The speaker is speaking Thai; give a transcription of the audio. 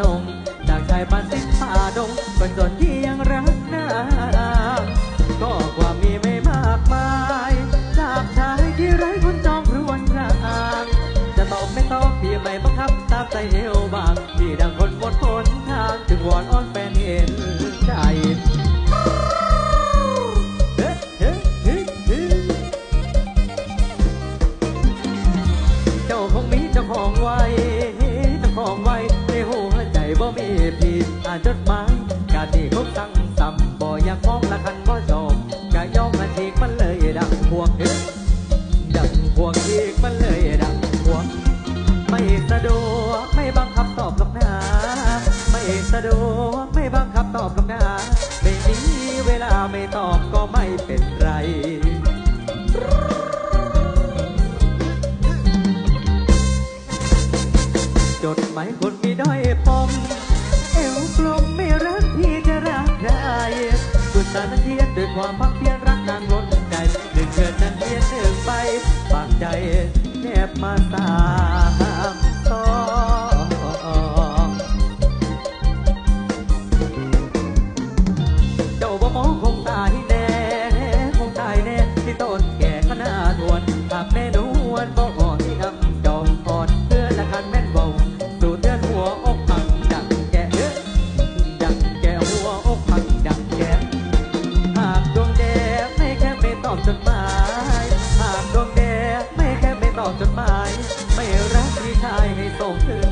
นง จากชายบ้านสิงป่าดงคนจนที่ยังรักนางก็ความมีไม่มากมาย จากชายที่ไร้คนจองรวนรางจะตอบไม่ตอบพี่ไม่บังคับตามใจเอวบางที่ดังคนหมดหนทางจึงวอนอ้อนแฟนเห็นใจเจ้าคงมีเจ้าของไว้ ทีอ่านจดหมายกาที่เขาสั่งซ้ำบ่อยากมองละคันบ่จบกะยอมมาทีกมันเลยดังพวกเฮ้ดังพวกทีกมันเลยดังพวก ไม่สะดวกไม่บังคับตอบหรอกนะไม่สะดวกไม่บังคับตอบหรอกนะไม่มีเวลาไม่ตอบก็ไม่เป็นไรจดหมายคนมีด้อย ความพักเพียรรักนางล้นใจหนึ่งเกินนั้นเพียรหนึ่งไปปากใจแนบมาสา จดหมาย ไม่รักที่ชายให้ส่งถึง